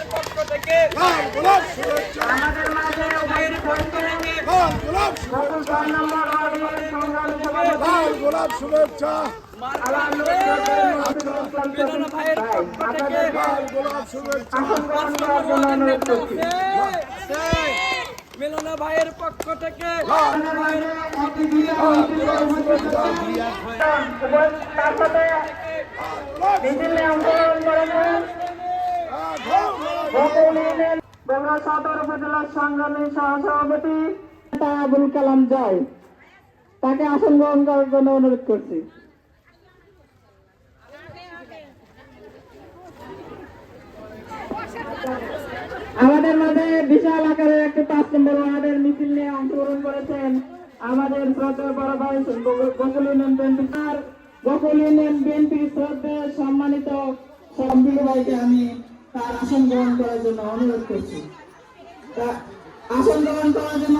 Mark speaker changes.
Speaker 1: ভাইয়ের পক্ষ থেকে
Speaker 2: লাল গোলাপ শুভেচ্ছা।
Speaker 3: আমাদের মাঝে
Speaker 1: ভাইয়ের পক্ষ থেকে
Speaker 2: লাল গোলাপ শুভেচ্ছা। গোলাপ শুভেচ্ছা।
Speaker 1: মিলন ভাইয়ের পক্ষ থেকে
Speaker 2: গোলাপ শুভেচ্ছা।
Speaker 1: মিলন ভাইয়ের পক্ষ
Speaker 3: আমাদের তার সাথে মিছিলে অংশগ্রহণ করেছেন বকুল ইউনিয়ন আবুল কালাম তাকে আসন গ্রহণ করার জন্য অনুরোধ করছি। আমাদের মাঝে বিশাল আকারের একটি পাঁচ নম্বর ওয়ার্ডের মিছিল নিয়ে অংশগ্রহণ করেছেন আমাদের শ্রদ্ধা বড় ভাই Bakul union BNP Bakul union বিএনপির শ্রদ্ধা সম্মানিত সম্বিলু ভাইকে আমি তার আসন গ্রহণ করার জন্য অনুরোধ করছি। আসন গ্রহণ করার জন্য